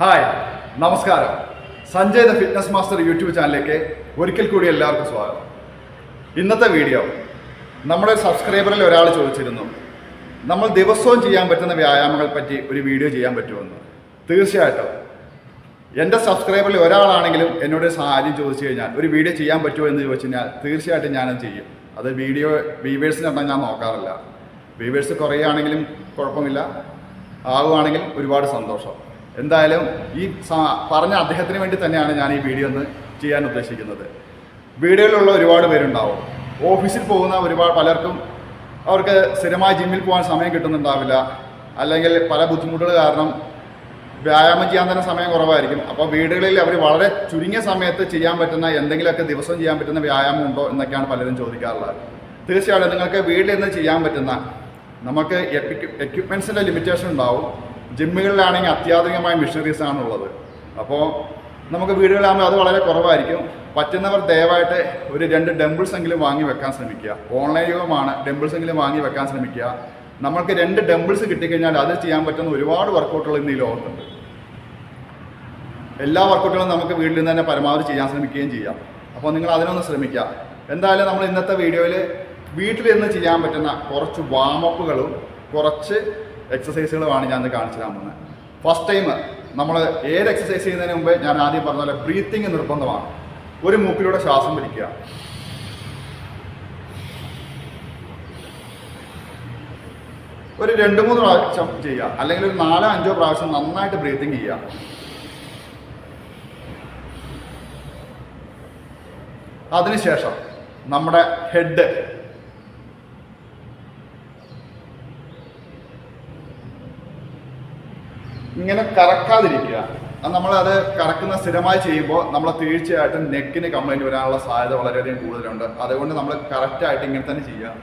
Hi നമസ്കാരം. Sanjay the fitness master YouTube ചാനലിലേക്ക് ഒരിക്കൽ കൂടി എല്ലാവർക്കും സ്വാഗതം. ഇന്നത്തെ വീഡിയോ നമ്മുടെ സബ്സ്ക്രൈബറിൽ ഒരാൾ ചോദിച്ചിരുന്നു നമ്മൾ ദിവസവും ചെയ്യാൻ പറ്റുന്ന വ്യായാമങ്ങളെ പറ്റി ഒരു വീഡിയോ ചെയ്യാൻ പറ്റുമെന്ന്. തീർച്ചയായിട്ടും. എന്റെ സബ്സ്ക്രൈബറിൽ ഒരാളാണെങ്കിലും എന്നോട് സാഹചര്യം ചോദിച്ചു കഴിഞ്ഞാൽ ഒരു വീഡിയോ ചെയ്യാൻ പറ്റുമോ? എന്ന് ചോദിച്ചു കഴിഞ്ഞാൽ തീർച്ചയായിട്ടും ഞാനത് ചെയ്യും. അത് വീഡിയോ വീവേഴ്സിന് എണ്ണം ഞാൻ നോക്കാറില്ല. വ്യൂവേഴ്സ് കുറയുകയാണെങ്കിലും കുഴപ്പമില്ല. ആവുകയാണെങ്കിൽ ഒരുപാട് സന്തോഷം. എന്തായാലും ഈ പറഞ്ഞ അദ്ദേഹത്തിന് വേണ്ടി തന്നെയാണ് ഞാൻ ഈ വീഡിയോ ഒന്ന് ചെയ്യാൻ ഉദ്ദേശിക്കുന്നത്. വീഡിയോയിലുള്ള ഒരുപാട് പേരുണ്ടാവും. ഓഫീസിൽ പോകുന്ന ഒരുപാട് പലർക്കും അവർക്ക് സ്ഥിരമായി ജിമ്മിൽ പോകാൻ സമയം കിട്ടുന്നുണ്ടാവില്ല. അല്ലെങ്കിൽ പല ബുദ്ധിമുട്ടുകൾ കാരണം വ്യായാമം ചെയ്യാൻ തന്നെ സമയം കുറവായിരിക്കും. അപ്പോൾ വീടുകളിൽ അവർ വളരെ ചുരുങ്ങിയ സമയത്ത് ചെയ്യാൻ പറ്റുന്ന എന്തെങ്കിലുമൊക്കെ ദിവസം ചെയ്യാൻ പറ്റുന്ന വ്യായാമം ഉണ്ടോ എന്നൊക്കെയാണ് പലരും ചോദിക്കാറുള്ളത്. തീർച്ചയായിട്ടും നിങ്ങൾക്ക് വീട്ടിൽ നിന്ന് ചെയ്യാൻ പറ്റുന്ന നമുക്ക് എക്യുപ്മെൻസിന്റെ ലിമിറ്റേഷൻ ഉണ്ടാവും. ജിമ്മുകളിലാണെങ്കിൽ അത്യാധുനികമായ മെഷീനറീസ് ഉള്ളത് അപ്പോൾ നമുക്ക് വീടുകളിലാകുമ്പോൾ അത് വളരെ കുറവായിരിക്കും. പറ്റുന്നവർ ദയവായിട്ട് ഒരു രണ്ട് ഡംബിൾസ് എങ്കിലും വാങ്ങി വെക്കാൻ ശ്രമിക്കുക. ഓൺലൈൻ യുഗമാണ് ഡംബിൾസ് എങ്കിലും വാങ്ങി വെക്കാൻ ശ്രമിക്കുക. നമ്മൾക്ക് രണ്ട് ഡംബിൾസ് കിട്ടിക്കഴിഞ്ഞാൽ അത് ചെയ്യാൻ പറ്റുന്ന ഒരുപാട് വർക്കൗട്ടുകൾ ഇന്ന് ഈ ലോകത്തുണ്ട്. എല്ലാ വർക്കൗട്ടുകളും നമുക്ക് വീട്ടിൽ നിന്ന് തന്നെ പരമാവധി ചെയ്യാൻ ശ്രമിക്കുകയും ചെയ്യാം. അപ്പോൾ നിങ്ങൾ അതിനൊന്ന് ശ്രമിക്കുക. എന്തായാലും നമ്മൾ ഇന്നത്തെ വീഡിയോയിൽ വീട്ടിൽ നിന്ന് ചെയ്യാൻ പറ്റുന്ന കുറച്ച് വാമപ്പുകളും കുറച്ച് എക്സസൈസുകളുമാണ് ഞാൻ ഇന്ന് കാണിച്ചു തരാൻ പോകുന്നത്. ഫസ്റ്റ് ടൈം നമ്മൾ ഏത് എക്സസൈസ് ചെയ്യുന്നതിന് മുമ്പ് ഞാൻ ആദ്യം പറഞ്ഞ പോലെ ബ്രീത്തിങ് നിർബന്ധമാണ്. ഒരു മൂക്കിലൂടെ ശ്വാസം പിടിക്കുക ഒരു രണ്ട് മൂന്ന് പ്രാവശ്യം ചെയ്യുക. അല്ലെങ്കിൽ ഒരു നാലോ അഞ്ചോ പ്രാവശ്യം നന്നായിട്ട് ബ്രീത്തിങ് ചെയ്യുക. അതിനുശേഷം നമ്മുടെ ഹെഡ് ഇങ്ങനെ കറക്കാതിരിക്കുക. നമ്മളത് കറക്കുന്ന സ്ഥിരമായി ചെയ്യുമ്പോൾ നമ്മൾ തീർച്ചയായിട്ടും നെക്കിന് കംപ്ലൈന്റ് വരാനുള്ള സാധ്യത വളരെയധികം കൂടുതലുണ്ട്. അതുകൊണ്ട് നമ്മൾ കറക്റ്റായിട്ട് ഇങ്ങനെ തന്നെ ചെയ്യുക.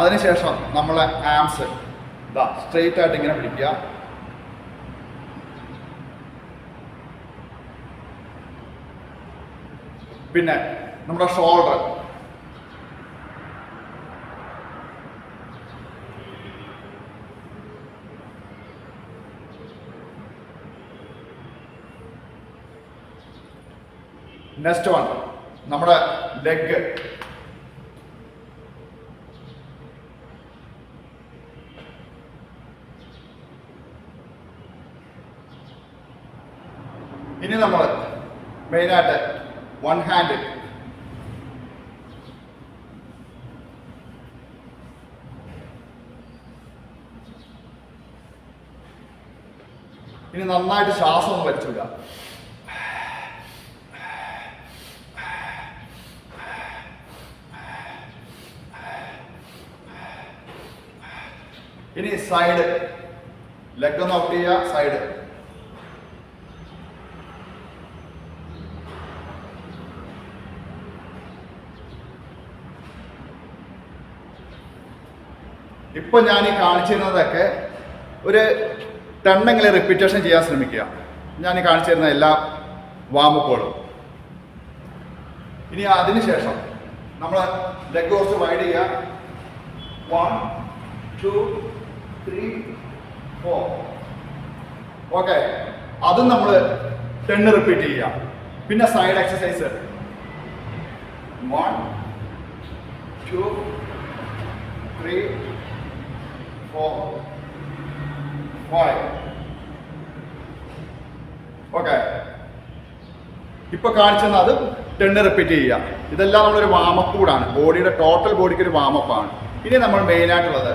അതിനുശേഷം നമ്മളെ ആംസ് ഇതാ സ്ട്രെയിറ്റ് ആയിട്ട് ഇങ്ങനെ പിടിക്കുക. പിന്നെ നമ്മുടെ ഷോൾഡർ നെക്സ്റ്റ് വൺ നമ്മുടെ ലെഗ് ഇനി നമ്മൾ മെയിനായിട്ട് വൺ ഹാൻഡ് ഇനി നന്നായിട്ട് ശ്വാസം ഒന്ന് വലിച്ചിടുക. ഇനി സൈഡ് ലെഗ് ഒന്ന് ഔട്ട് ചെയ്യുക സൈഡ് ഇപ്പൊ ഞാൻ ഈ കാണിച്ചിരുന്നതൊക്കെ ഒരു ടെണ്ണെങ്കിലും റിപ്പീറ്റേഷൻ ചെയ്യാൻ ശ്രമിക്കുക. ഞാൻ ഈ കാണിച്ചിരുന്ന എല്ലാ വാമപ്പുകളും ഇനി അതിനുശേഷം നമ്മൾ ലെഗ് കുറച്ച് വൈഡ് ചെയ്യുക. One two three four okay അതും നമ്മൾ ടെണ്ണ് റിപ്പീറ്റ് ചെയ്യാം പിന്നെ side exercise one two three four five okay ഇപ്പൊ കാണിച്ചത് അത് ടെണ്ണ് റിപ്പീറ്റ് ചെയ്യുക. ഇതെല്ലാം നമ്മളൊരു വാമപ്പ് കൂടാണ്. ബോഡിയുടെ ടോട്ടൽ ബോഡിക്ക് ഒരു വാമപ്പാണ് ഇനി നമ്മൾ മെയിനായിട്ടുള്ളത്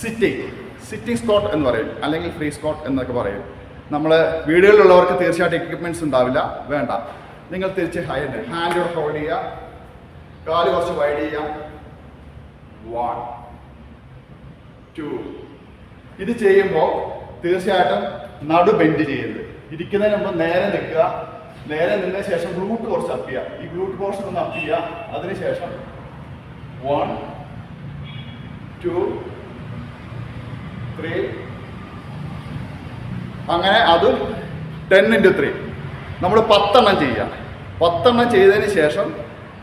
സിറ്റിംഗ് സിറ്റിംഗ് സ്കോട്ട് എന്ന് പറയും അല്ലെങ്കിൽ ഫ്രീ സ്കോട്ട് എന്നൊക്കെ പറയും. നമ്മൾ വീടുകളിലുള്ളവർക്ക് തീർച്ചയായിട്ടും എക്യുപ്മെന്റ്സ് ഉണ്ടാവില്ല വേണ്ട. നിങ്ങൾ തിരിച്ച് ഹൈഡ് ഹാൻഡ് ഹോൾഡ് ചെയ്യുക കാൽ കുറച്ച് വൈഡ് ചെയ്യുക. വൺ ടു ഇത് ചെയ്യുമ്പോൾ തീർച്ചയായിട്ടും നടു ബെൻഡ് ചെയ്യരുത്. ഇരിക്കുന്നതിന് മുമ്പ് നേരെ നിൽക്കുക. നേരെ നിന്ന ശേഷം ഗ്ലൂട്ട് കുറച്ച് അപ്പ് ചെയ്യുക. ഈ ഗ്ലൂട്ട് പോർഷൻ ഒന്ന് അപ്പ് ചെയ്യുക. അതിനുശേഷം വൺ ടു ത്രീ അങ്ങനെ അതും ടെൻ ഇന്റു ത്രീ നമ്മൾ പത്തെണ്ണം ചെയ്യുക. പത്തെണ്ണം ചെയ്തതിന് ശേഷം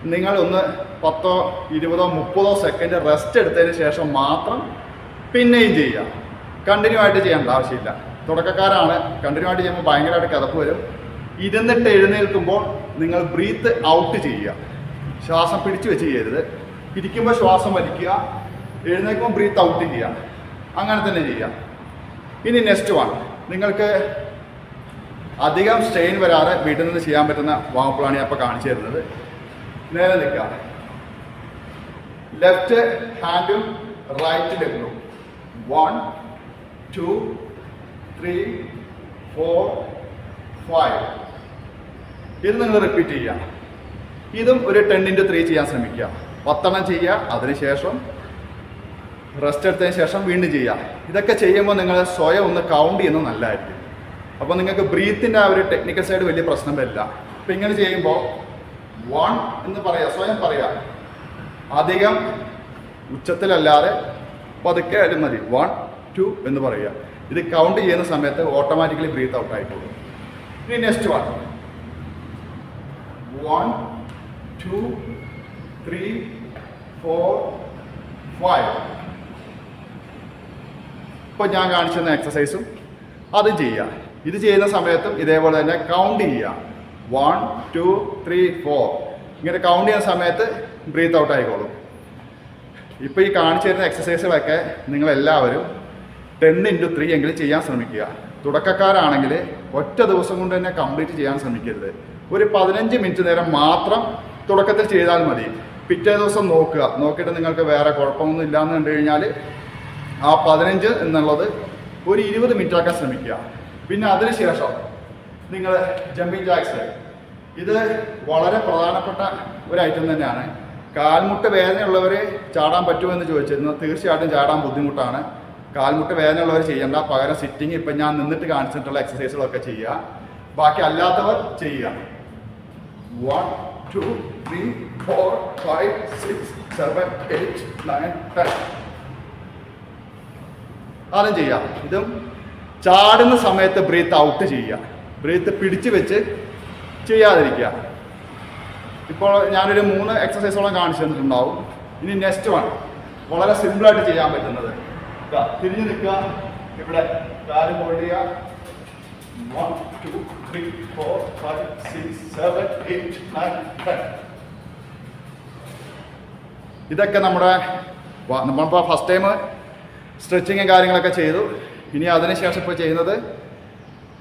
നിങ്ങൾ ഒന്ന് പത്തോ ഇരുപതോ മുപ്പതോ സെക്കൻഡ് റെസ്റ്റ് എടുത്തതിന് ശേഷം മാത്രം പിന്നെയും ചെയ്യുക. കണ്ടിന്യൂ ആയിട്ട് ചെയ്യേണ്ട ആവശ്യമില്ല. തുടക്കക്കാരാണ്. കണ്ടിന്യൂ ആയിട്ട് ചെയ്യുമ്പോൾ ഭയങ്കരമായിട്ട് കിതപ്പ് വരും. ഇരുന്നിട്ട് എഴുന്നേൽക്കുമ്പോൾ നിങ്ങൾ ബ്രീത്ത് ഔട്ട് ചെയ്യുക. ശ്വാസം പിടിച്ചു വെച്ച് ചെയ്യരുത്. ഇരിക്കുമ്പോൾ ശ്വാസം വലിക്കുക. എഴുന്നേൽക്കുമ്പോൾ ബ്രീത്ത് ഔട്ട് ചെയ്യുക. അങ്ങനെ തന്നെ ചെയ്യാം. ഇനി നെക്സ്റ്റ് വൺ നിങ്ങൾക്ക് അധികം സ്ട്രെയിൻ വരാതെ വീട്ടിൽ നിന്ന് ചെയ്യാൻ പറ്റുന്ന വാമപ്പിളാണ് ഞാൻ ഇപ്പോൾ കാണിച്ചു തരുന്നത്. നേരെ നിൽക്കുക. ലെഫ്റ്റ് ഹാൻഡും right ലെഗും one two three four five ഇത് നിങ്ങൾ റിപ്പീറ്റ് ചെയ്യുക. ഇതും ഒരു ടെൻ ഇന്റു ത്രീ ചെയ്യാൻ ശ്രമിക്കുക. പത്തെണ്ണം ചെയ്യുക. അതിനുശേഷം റെസ്റ്റ് എടുത്തതിന് ശേഷം വീണ്ടും ചെയ്യുക. ഇതൊക്കെ ചെയ്യുമ്പോൾ നിങ്ങൾ സ്വയം ഒന്ന് കൗണ്ട് ചെയ്യുന്നത് നല്ലതായിരിക്കും. അപ്പോൾ നിങ്ങൾക്ക് ബ്രീത്തിന്റെ ആ ഒരു ടെക്നിക്കൽ സൈഡ് വലിയ പ്രശ്നം വരില്ല. അപ്പം ഇങ്ങനെ ചെയ്യുമ്പോൾ വൺ എന്ന് പറയാം സ്വയം പറയാം. അധികം ഉച്ചത്തിലല്ലാതെ പതുക്കെ ആയാലും മതി. വൺ ടു എന്ന് പറയുക. ഇത് കൗണ്ട് ചെയ്യുന്ന സമയത്ത് ഓട്ടോമാറ്റിക്കലി ബ്രീത്ത് ഔട്ട് ആയിക്കോളും ഇനി next one one two three four five ഇപ്പോൾ ഞാൻ കാണിച്ചു തന്ന എക്സസൈസും അത് ചെയ്യുക. ഇത് ചെയ്യുന്ന സമയത്തും ഇതേപോലെ തന്നെ കൗണ്ട് ചെയ്യുക. വൺ ടു ത്രീ ഫോർ ഇങ്ങനെ കൗണ്ട് ചെയ്യുന്ന സമയത്ത് ബ്രീത്ത് ഔട്ട് ആയിക്കോളും. ഇപ്പോൾ ഈ കാണിച്ചു തരുന്ന എക്സസൈസുകളൊക്കെ നിങ്ങളെല്ലാവരും ടെൻ ഇന്റു ത്രീ എങ്കിലും ചെയ്യാൻ ശ്രമിക്കുക. തുടക്കക്കാരാണെങ്കിൽ ഒറ്റ ദിവസം കൊണ്ട് തന്നെ കംപ്ലീറ്റ് ചെയ്യാൻ ശ്രമിക്കരുത്. ഒരു പതിനഞ്ച് മിനിറ്റ് നേരം മാത്രം തുടക്കത്തിൽ ചെയ്താൽ മതി. പിറ്റേ ദിവസം നോക്കുക. നോക്കിയിട്ട് നിങ്ങൾക്ക് വേറെ കുഴപ്പമൊന്നും ഇല്ലാന്ന് കണ്ടു കഴിഞ്ഞാൽ ആ പതിനഞ്ച് എന്നുള്ളത് ഒരു ഇരുപത് മിനിറ്റ് ആക്കാൻ ശ്രമിക്കുക. പിന്നെ അതിനുശേഷം നിങ്ങൾ ജമ്പിങ് ജാക്സ് ഇത് വളരെ പ്രധാനപ്പെട്ട ഒരു ഐറ്റം തന്നെയാണ്. കാൽമുട്ട് വേദനയുള്ളവർ ചാടാൻ പറ്റുമെന്ന് ചോദിച്ചിരുന്നു. തീർച്ചയായിട്ടും ചാടാൻ ബുദ്ധിമുട്ടാണ്. കാൽമുട്ട് വേദനയുള്ളവർ ചെയ്യേണ്ട. പകരം സിറ്റിംഗ് ഇപ്പം ഞാൻ നിന്നിട്ട് കാണിച്ചിട്ടുള്ള എക്സസൈസുകളൊക്കെ ചെയ്യുക. ബാക്കി അല്ലാത്തവർ ചെയ്യുക. One two three four five six seven eight nine ten ആദ്യം ചെയ്യാം ഇതും ചാടുന്ന സമയത്ത് ബ്രീത്ത് ഔട്ട് ചെയ്യുക. ബ്രീത്ത് പിടിച്ചു വെച്ച് ചെയ്യാതിരിക്കുക. ഇപ്പോൾ ഞാനൊരു മൂന്ന് എക്സസൈസോളം കാണിച്ചു തന്നിട്ടുണ്ടാവും. ഇനി നെക്സ്റ്റ് വൺ വളരെ സിമ്പിളായിട്ട് ചെയ്യാൻ പറ്റുന്നത്. തിരിഞ്ഞു നിൽക്കുക. ഇവിടെ കാൽ ഹോൾഡ് ചെയ്യുക. ഇതൊക്കെ നമ്മുടെ നമ്മളിപ്പോ ഫസ്റ്റ് ടൈം സ്ട്രെച്ചിങ്ങും കാര്യങ്ങളൊക്കെ ചെയ്തു. ഇനി അതിനുശേഷം ഇപ്പോൾ ചെയ്യുന്നത്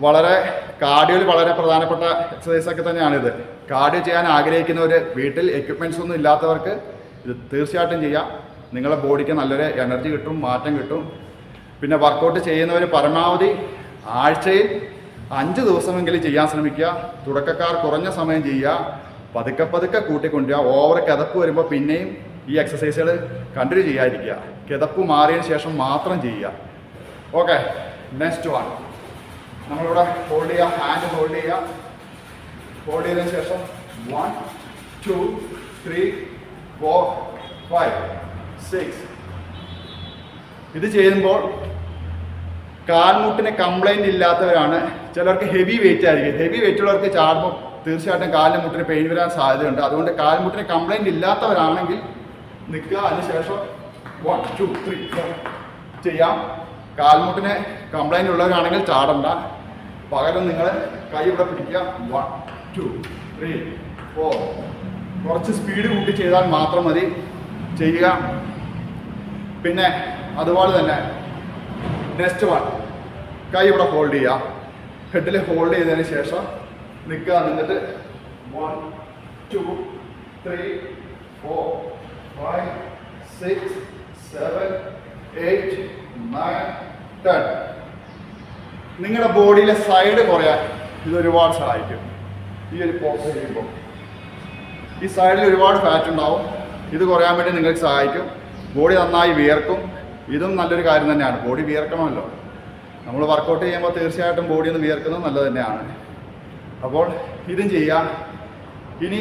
വളരെ കാർഡിയോയിൽ വളരെ പ്രധാനപ്പെട്ട എക്സസൈസ് ഒക്കെ തന്നെയാണിത് കാർഡിയോ ചെയ്യാൻ ആഗ്രഹിക്കുന്നവർ വീട്ടിൽ എക്യുപ്മെന്റ്സ് ഒന്നും ഇല്ലാത്തവർക്ക് ഇത് തീർച്ചയായിട്ടും ചെയ്യാം. നിങ്ങളുടെ ബോഡിക്ക് നല്ലൊരു എനർജി കിട്ടും മാറ്റം കിട്ടും. പിന്നെ വർക്കൗട്ട് ചെയ്യുന്നവർ പരമാവധി ആഴ്ചയിൽ അഞ്ച് ദിവസമെങ്കിലും ചെയ്യാൻ ശ്രമിക്കുക. തുടക്കക്കാർ കുറഞ്ഞ സമയം ചെയ്യുക. പതുക്കെ പതുക്കെ കൂട്ടിക്കൊണ്ടുവരിക. ഓവർ കിതപ്പ് വരുമ്പോൾ പിന്നെയും ഈ എക്സസൈസുകൾ കണ്ടിന്യൂ ചെയ്യാതിരിക്കുക. കിതപ്പ് മാറിയതിന് ശേഷം മാത്രം ചെയ്യുക. ഓക്കെ നെക്സ്റ്റ് വൺ നമ്മളിവിടെ ഹോൾഡ് ചെയ്യുക ഹാൻഡ് ഹോൾഡ് ചെയ്യുക. ഹോൾഡ് ചെയ്തതിന് ശേഷം one two three four five six ഇത് ചെയ്യുമ്പോൾ കാൽമുട്ടിന് കംപ്ലൈന്റ് ഇല്ലാത്തവരാണ്. ചിലർക്ക് ഹെവി വെയിറ്റ് ആയിരിക്കും. ഹെവി വെയിറ്റ് ഉള്ളവർക്ക് ചാടുമ്പോൾ തീർച്ചയായിട്ടും കാലിന് മുട്ടിന് പെയിൻ വരാൻ സാധ്യതയുണ്ട്. അതുകൊണ്ട് കാൽമുട്ടിന് കംപ്ലൈന്റ് ഇല്ലാത്തവരാണെങ്കിൽ നിൽക്കുക. അതിനുശേഷം വൺ ടു ത്രീ ഫോർ ചെയ്യാം. കാൽമുട്ടിന് കംപ്ലൈന്റ് ഉള്ളവരാണെങ്കിൽ ചാടണ്ട. പകരം നിങ്ങൾ കൈ ഇവിടെ പിടിക്കുക. വൺ ടു ത്രീ ഫോർ കുറച്ച് സ്പീഡ് കൂട്ടി ചെയ്താൽ മാത്രം മതി. ചെയ്യുക. പിന്നെ അതുപോലെ തന്നെ നെക്സ്റ്റ് വൺ കൈ ഇവിടെ ഹോൾഡ് ചെയ്യുക. ഹെഡിൽ ഹോൾഡ് ചെയ്തതിന് ശേഷം നിൽക്കുക. നിന്നിട്ട് one two three four five six seven eight nine ten നിങ്ങളുടെ ബോഡിയിലെ സൈഡ് കുറയാൻ ഇത് ഒരുപാട് സഹായിക്കും. ഈ ഒരു പോസ് ചെയ്യുമ്പോൾ. ഈ സൈഡിൽ ഒരുപാട് ഫാറ്റ് ഉണ്ടാവും. ഇത് കുറയാൻ വേണ്ടി നിങ്ങൾക്ക് സഹായിക്കും. ബോഡി നന്നായി വിയർക്കും. ഇതും നല്ലൊരു കാര്യം തന്നെയാണ്. ബോഡി വിയർക്കണമല്ലോ. നമ്മൾ വർക്കൗട്ട് ചെയ്യുമ്പോൾ തീർച്ചയായിട്ടും ബോഡി ഒന്ന് വിയർക്കുന്നത് നല്ലത് തന്നെയാണ്. അപ്പോൾ ഇതും ചെയ്യാം. ഇനി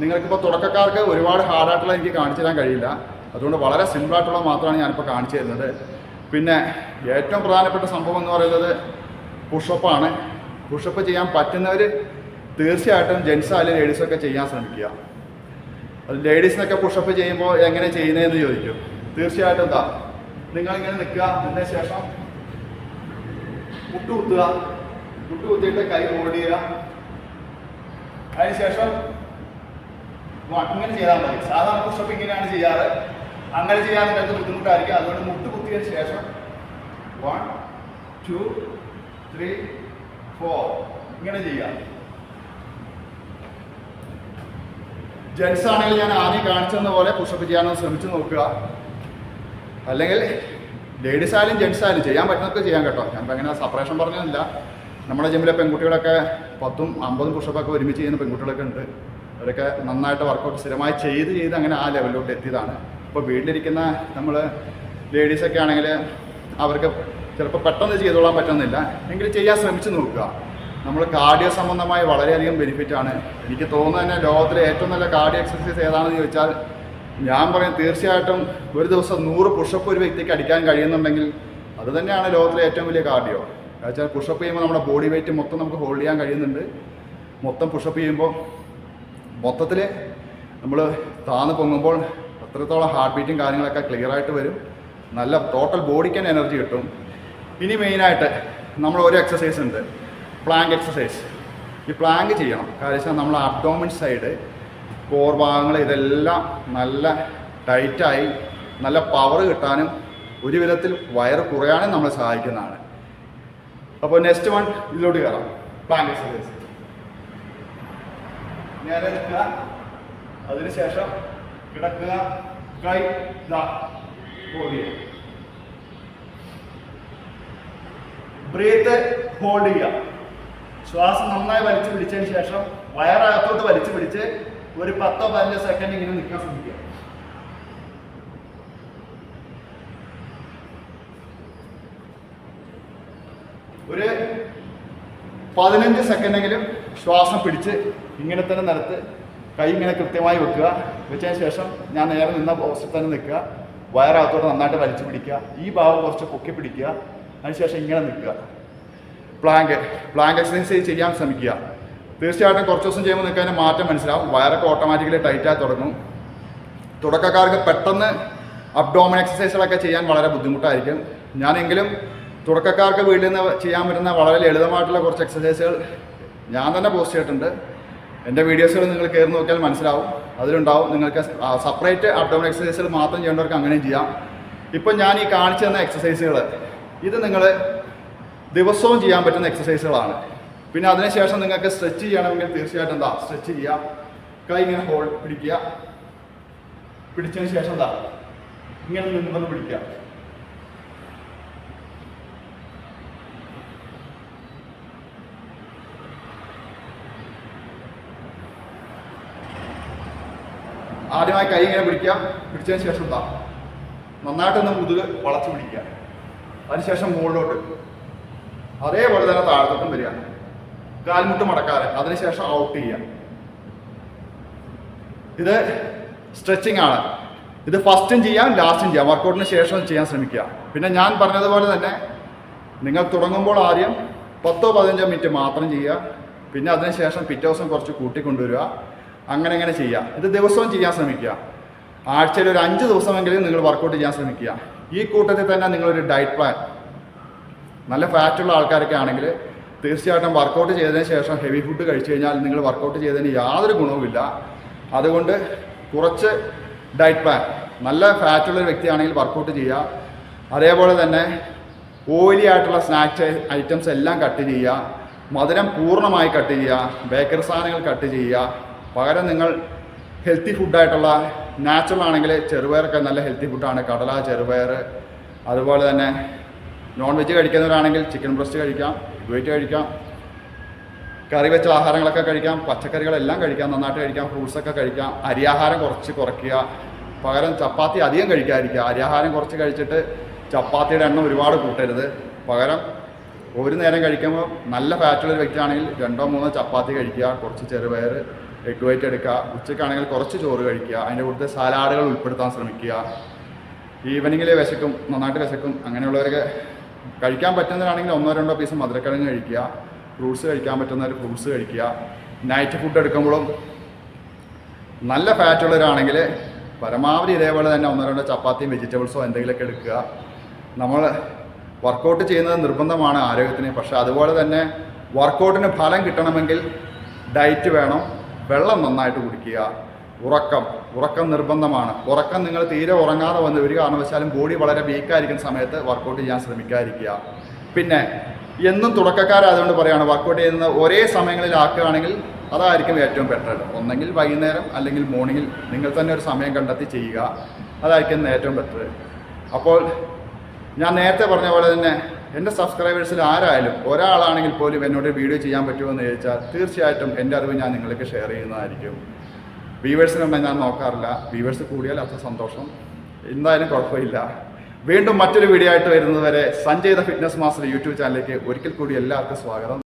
നിങ്ങൾക്കിപ്പോൾ തുടക്കക്കാർക്ക് ഒരുപാട് ഹാർഡായിട്ടുള്ള എനിക്ക് കാണിച്ചു തരാൻ കഴിയില്ല. അതുകൊണ്ട് വളരെ സിമ്പിളായിട്ടുള്ള മാത്രമാണ് ഞാനിപ്പോൾ കാണിച്ചു തരുന്നത്. പിന്നെ ഏറ്റവും പ്രധാനപ്പെട്ട സംഭവം എന്ന് പറയുന്നത് പുഷപ്പാണ് പുഷപ്പ് ചെയ്യാൻ പറ്റുന്നവർ തീർച്ചയായിട്ടും ജെൻസ് ആയാലും ലേഡീസൊക്കെ ചെയ്യാൻ ശ്രമിക്കുക. അത് ലേഡീസിനൊക്കെ പുഷപ്പ് ചെയ്യുമ്പോൾ എങ്ങനെ ചെയ്യുന്നതെന്ന് ചോദിക്കും. തീർച്ചയായിട്ടും എന്താ നിങ്ങളിങ്ങനെ നിൽക്കുക. അതിന് ശേഷം മുട്ട് കുത്തുക മുട്ട് കുത്തിയിട്ട് കൈ ഹോൾഡ് ചെയ്യുക. അതിനുശേഷം ഇങ്ങനെ ചെയ്താൽ മതി. സാധാരണ പുഷപ്പ് ഇങ്ങനെയാണ് ചെയ്യാറ്. അങ്ങനെ ചെയ്യാൻ നിങ്ങൾക്ക് ബുദ്ധിമുട്ടായിരിക്കും. അതുകൊണ്ട് മുട്ട് കുത്തിയതിന് ശേഷം വൺ ടു ത്രീ ഫോർ ഇങ്ങനെ ചെയ്യാം. ജെൻസ് ആണെങ്കിൽ ഞാൻ ആദ്യം കാണിച്ചെന്ന പോലെ പുഷപ്പ് ചെയ്യാനൊന്ന് ശ്രമിച്ചു നോക്കുക. അല്ലെങ്കിൽ ലേഡീസ് ആയാലും ജെൻസ് ആയാലും ചെയ്യാൻ പറ്റുന്നതൊക്കെ ചെയ്യാൻ കേട്ടോ. ഞാൻ അങ്ങനെ സപ്പറേഷൻ പറഞ്ഞതല്ല നമ്മുടെ ജിമ്മിലെ പെൺകുട്ടികളൊക്കെ പത്തും അമ്പതും പുഷപ്പൊക്കെ ഒരുമിച്ച് ചെയ്യുന്ന പെൺകുട്ടികളൊക്കെ ഉണ്ട്. അവരൊക്കെ നന്നായിട്ട് വർക്കൗട്ട് സ്ഥിരമായി ചെയ്ത് ചെയ്ത് അങ്ങനെ ആ ലെവലിലോട്ട് എത്തിയതാണ്. ഇപ്പോൾ വീട്ടിലിരിക്കുന്ന നമ്മൾ ലേഡീസൊക്കെ ആണെങ്കിൽ അവർക്ക് ചിലപ്പോൾ പെട്ടെന്ന് ചെയ്തോളാൻ പറ്റുന്നില്ല. എങ്കിലും ചെയ്യാൻ ശ്രമിച്ചു നോക്കുക. നമ്മൾ കാർഡിയോ സംബന്ധമായി വളരെയധികം ബെനിഫിറ്റ് ആണ്. എനിക്ക് തോന്നുന്നത് തന്നെ ലോകത്തിലെ ഏറ്റവും നല്ല കാർഡിയോ എക്സസൈസ് ഏതാണെന്ന് ചോദിച്ചാൽ ഞാൻ പറയും തീർച്ചയായിട്ടും ഒരു ദിവസം നൂറ് പുഷപ്പ് ഒരു വ്യക്തിക്ക് അടിക്കാൻ കഴിയുന്നുണ്ടെങ്കിൽ അത് തന്നെയാണ് ലോകത്തിലെ ഏറ്റവും വലിയ കാർഡിയോ വെച്ചാൽ പുഷപ്പ് ചെയ്യുമ്പോൾ നമ്മുടെ ബോഡി വെയിറ്റ് മൊത്തം നമുക്ക് ഹോൾഡ് ചെയ്യാൻ കഴിയുന്നുണ്ട്. മൊത്തം പുഷപ്പ് ചെയ്യുമ്പോൾ മൊത്തത്തിൽ നമ്മൾ താന്ന് പൊങ്ങുമ്പോൾ അത്രത്തോളം ഹാർട്ട് ബീറ്റും കാര്യങ്ങളൊക്കെ ക്ലിയർ ആയിട്ട് വരും. നല്ല ടോട്ടൽ ബോഡിക്ക് തന്നെ എനർജി കിട്ടും. ഇനി മെയിനായിട്ട് നമ്മൾ ഒരു എക്സസൈസ് ഉണ്ട്. പ്ലാങ്ക് എക്സസൈസ് ഈ പ്ലാങ്ക് ചെയ്യണം. കാര്യം വെച്ചാൽ നമ്മൾ അബ്ഡോമൻ സൈഡ് കോർ ഭാഗങ്ങൾ ഇതെല്ലാം നല്ല ടൈറ്റായി നല്ല പവർ കിട്ടാനും ഒരു വിധത്തിൽ വയറ് കുറയാനും നമ്മളെ സഹായിക്കുന്നതാണ്. അപ്പോൾ നെക്സ്റ്റ് വൺ ഇതിലോട്ട് കയറാം പ്ലാങ്ക് എക്സസൈസ് നേരെ നിൽക്കുക അതിനുശേഷം കിടക്കുക. കൈ ദ ഹോൾഡ് ചെയ്യുക. ബ്രീത്ത് ഹോൾഡ് ചെയ്യുക. ശ്വാസം നന്നായി വലിച്ചു പിടിച്ചതിന് ശേഷം വയറകത്തോട്ട് വലിച്ചു പിടിച്ച് ഒരു പത്തോ പതിനഞ്ചോ സെക്കൻഡ് ഇങ്ങനെ നിൽക്കാൻ ശ്രമിക്കുക. ഒരു പതിനഞ്ച് സെക്കൻഡെങ്കിലും ശ്വാസം പിടിച്ച് ഇങ്ങനെ തന്നെ നിലത്ത് കൈ ഇങ്ങനെ കൃത്യമായി വെക്കുക. വെച്ചതിന് ശേഷം ഞാൻ നേരെ നിന്ന പോസ്റ്റിൽ തന്നെ നിൽക്കുക. വയറകത്തോടെ നന്നായിട്ട് വലിച്ചു പിടിക്കുക. ഈ ഭാഗം കുറച്ച് പൊക്കി പിടിക്കുക. അതിനുശേഷം ഇങ്ങനെ നിൽക്കുക. പ്ലാങ്ക് പ്ലാങ്ക് എക്സസൈസ് ചെയ്യാൻ ശ്രമിക്കുക. തീർച്ചയായിട്ടും കുറച്ച് ദിവസം ചെയ്യുമ്പോൾ അതിന് മാറ്റം മനസ്സിലാവും. വയറൊക്കെ ഓട്ടോമാറ്റിക്കലി ടൈറ്റായി തുടങ്ങും. തുടക്കക്കാർക്ക് പെട്ടെന്ന് അബ്ഡോമൻ എക്സസൈസുകളൊക്കെ ചെയ്യാൻ വളരെ ബുദ്ധിമുട്ടായിരിക്കും. ഞാനെങ്കിലും തുടക്കക്കാർക്ക് വീട്ടിൽ നിന്ന് ചെയ്യാൻ പറ്റുന്ന വളരെ ലളിതമായിട്ടുള്ള കുറച്ച് എക്സസൈസുകൾ ഞാൻ തന്നെ പോസ്റ്റ് ചെയ്തിട്ടുണ്ട്. എന്റെ വീഡിയോസുകൾ നിങ്ങൾ കയറി നോക്കിയാൽ മനസ്സിലാവും. അതിലുണ്ടാവും. നിങ്ങൾക്ക് സെപ്പറേറ്റ് അബ്ഡോമൻ എക്സസൈസുകൾ മാത്രം ചെയ്യേണ്ടവർക്ക് അങ്ങനെയും ചെയ്യാം. ഇപ്പം ഞാൻ ഈ കാണിച്ചു തന്ന എക്സസൈസുകൾ ഇത് നിങ്ങൾ ദിവസവും ചെയ്യാൻ പറ്റുന്ന എക്സസൈസുകളാണ് പിന്നെ അതിനുശേഷം നിങ്ങൾക്ക് സ്ട്രെച്ച് ചെയ്യണമെങ്കിൽ തീർച്ചയായിട്ടും എന്താ? സ്ട്രെച്ച് ചെയ്യുക. കൈ ഇങ്ങനെ ഹോൾഡ് പിടിക്കുക. പിടിച്ചതിന് ശേഷം എന്താ? ഇങ്ങനെ നിന്നത് പിടിക്കുക. ആദ്യമായി കൈ ഇങ്ങനെ പിടിക്കുക. പിടിച്ചതിന് ശേഷം എന്താ? നന്നായിട്ടൊന്ന് മുതുക് വളച്ചു പിടിക്കുക. അതിനുശേഷം മുകളിലോട്ട്. അതേപോലെ തന്നെ താഴത്തോട്ടും വരിക. കാൽമുട്ട് മടക്കാറ് അതിനുശേഷം ഔട്ട് ചെയ്യുക. ഇത് സ്ട്രെച്ചിങ് ആണ്. ഇത് ഫസ്റ്റും ചെയ്യാം ലാസ്റ്റും ചെയ്യാം. വർക്കൗട്ടിന് ശേഷം ചെയ്യാൻ ശ്രമിക്കുക. പിന്നെ ഞാൻ പറഞ്ഞതുപോലെ തന്നെ നിങ്ങൾ തുടങ്ങുമ്പോൾ ആദ്യം പത്തോ പതിനഞ്ചോ മിനിറ്റ് മാത്രം ചെയ്യുക. പിന്നെ അതിനുശേഷം പിറ്റേ ദിവസം കുറച്ച് കൂട്ടിക്കൊണ്ടുവരിക. അങ്ങനെ അങ്ങനെ ചെയ്യുക ഇത് ദിവസവും ചെയ്യാൻ ശ്രമിക്കുക. ആഴ്ചയിൽ ഒരു അഞ്ച് ദിവസമെങ്കിലും നിങ്ങൾ വർക്കൗട്ട് ചെയ്യാൻ ശ്രമിക്കുക. ഈ കൂട്ടത്തിൽ തന്നെ നിങ്ങളൊരു ഡയറ്റ് പ്ലാൻ നല്ല ഫാറ്റുള്ള ആൾക്കാരൊക്കെ ആണെങ്കിൽ തീർച്ചയായിട്ടും വർക്കൗട്ട് ചെയ്തതിന് ശേഷം ഹെവി ഫുഡ് കഴിച്ചു കഴിഞ്ഞാൽ നിങ്ങൾ വർക്കൗട്ട് ചെയ്തതിന് യാതൊരു ഗുണവുമില്ല. അതുകൊണ്ട് കുറച്ച് ഡയറ്റ് പ്ലാൻ നല്ല ഫാറ്റുള്ള ഒരു വ്യക്തിയാണെങ്കിൽ വർക്കൗട്ട് ചെയ്യുക. അതേപോലെ തന്നെ ഓയിലി ആയിട്ടുള്ള സ്നാക്സ് ഐറ്റംസ് എല്ലാം കട്ട് ചെയ്യുക. മധുരം പൂർണമായി കട്ട് ചെയ്യുക. ബേക്കറി സാധനങ്ങൾ കട്ട് ചെയ്യുക. പകരം നിങ്ങൾ ഹെൽത്തി ഫുഡായിട്ടുള്ള നാച്ചുറൽ ആണെങ്കിൽ ചെറുപയറൊക്കെ നല്ല ഹെൽത്തി ഫുഡാണ് കടല ചെറുപയർ അതുപോലെ തന്നെ നോൺ വെജ് കഴിക്കുന്നവരാണെങ്കിൽ ചിക്കൻ ബ്രസ്റ്റ് കഴിക്കാം വെയിറ്റ് കഴിക്കാം കറി വെച്ച ആഹാരങ്ങളൊക്കെ കഴിക്കാം പച്ചക്കറികളെല്ലാം കഴിക്കാം നന്നായിട്ട് കഴിക്കാം ഫ്രൂട്ട്സൊക്കെ കഴിക്കാം അരിയാഹാരം കുറച്ച് കുറയ്ക്കുക. പകരം ചപ്പാത്തി അധികം കഴിക്കാതിരിക്കുക. അരിയാഹാരം കുറച്ച് കഴിച്ചിട്ട് ചപ്പാത്തിയുടെ എണ്ണം ഒരുപാട് കൂട്ടരുത്. പകരം ഒരു നേരം കഴിക്കുമ്പോൾ നല്ല ഫാറ്റുള്ള ഒരു വ്യക്തിയാണെങ്കിൽ രണ്ടോ മൂന്നോ ചപ്പാത്തി കഴിക്കുക കുറച്ച് ചെറുപയർ എഗ് വൈറ്റ് എടുക്കുക. ഉച്ചയ്ക്കാണെങ്കിൽ കുറച്ച് ചോറ് കഴിക്കുക. അതിന്റെ കൂടുതൽ സലാഡുകൾ ഉൾപ്പെടുത്താൻ ശ്രമിക്കുക. ഈവനിങ്ങിൽ വിശക്കും നന്നായിട്ട് വിശക്കും അങ്ങനെയുള്ളവരൊക്കെ കഴിക്കാൻ പറ്റുന്നവരാണെങ്കിൽ ഒന്നോ രണ്ടോ പീസ് മധുരക്കിഴങ്ങ് കഴിക്കുക. ഫ്രൂട്ട്സ് കഴിക്കാൻ പറ്റുന്നവർ ഫ്രൂട്ട്സ് കഴിക്കുക. നൈറ്റ് ഫുഡ് എടുക്കുമ്പോഴും നല്ല ഫാറ്റുള്ളവരാണെങ്കിൽ പരമാവധി ഇതേപോലെ തന്നെ ഒന്നോ രണ്ടോ ചപ്പാത്തിയും വെജിറ്റബിൾസോ എന്തെങ്കിലുമൊക്കെ എടുക്കുക. നമ്മൾ വർക്കൗട്ട് ചെയ്യുന്നത് നിർബന്ധമാണ് ആരോഗ്യത്തിന്. പക്ഷേ അതുപോലെ തന്നെ വർക്കൗട്ടിന് ഫലം കിട്ടണമെങ്കിൽ ഡയറ്റ് വേണം. വെള്ളം നന്നായിട്ട് കുടിക്കുക. ഉറക്കം. ഉറക്കം നിർബന്ധമാണ്. ഉറക്കം നിങ്ങൾ തീരെ ഉറങ്ങാതെ വന്ന് ഒരു കാരണവശാലും ബോഡി വളരെ വീക്കായിരിക്കുന്ന സമയത്ത് വർക്കൗട്ട് ചെയ്യാൻ ശ്രമിക്കാതിരിക്കുക. പിന്നെ എന്നും തുടക്കക്കാരായതുകൊണ്ട് പറയുകയാണ് വർക്കൗട്ട് ചെയ്യുന്ന ഒരേ സമയങ്ങളിലാക്കുകയാണെങ്കിൽ അതായിരിക്കും ഏറ്റവും ബെറ്റർ ഒന്നെങ്കിൽ വൈകുന്നേരം അല്ലെങ്കിൽ മോർണിംഗിൽ നിങ്ങൾ തന്നെ ഒരു സമയം കണ്ടെത്തി ചെയ്യുക. അതായിരിക്കും ഏറ്റവും ബെറ്റർ അപ്പോൾ ഞാൻ നേരത്തെ പറഞ്ഞ പോലെ തന്നെ എന്റെ സബ്സ്ക്രൈബേഴ്സിൽ ആരായാലും ഒരാളാണെങ്കിൽ പോലും എന്നോട് വീഡിയോ ചെയ്യാൻ പറ്റുമോ എന്ന് ചോദിച്ചാൽ തീർച്ചയായിട്ടും എന്റെ അറിവ് ഞാൻ നിങ്ങൾക്ക് ഷെയർ ചെയ്യുന്നതായിരിക്കും. വ്യൂവേഴ്സിനുണ്ടെ ഞാൻ നോക്കാറില്ല. വ്യൂവേഴ്സ് കൂടിയാൽ അത്ര സന്തോഷം. എന്തായാലും കുഴപ്പമില്ല. വീണ്ടും മറ്റൊരു വീഡിയോ ആയിട്ട് വരുന്നതുവരെ Sanjay the fitness master YouTube ചാനലിലേക്ക് ഒരിക്കൽ കൂടി എല്ലാവർക്കും സ്വാഗതം.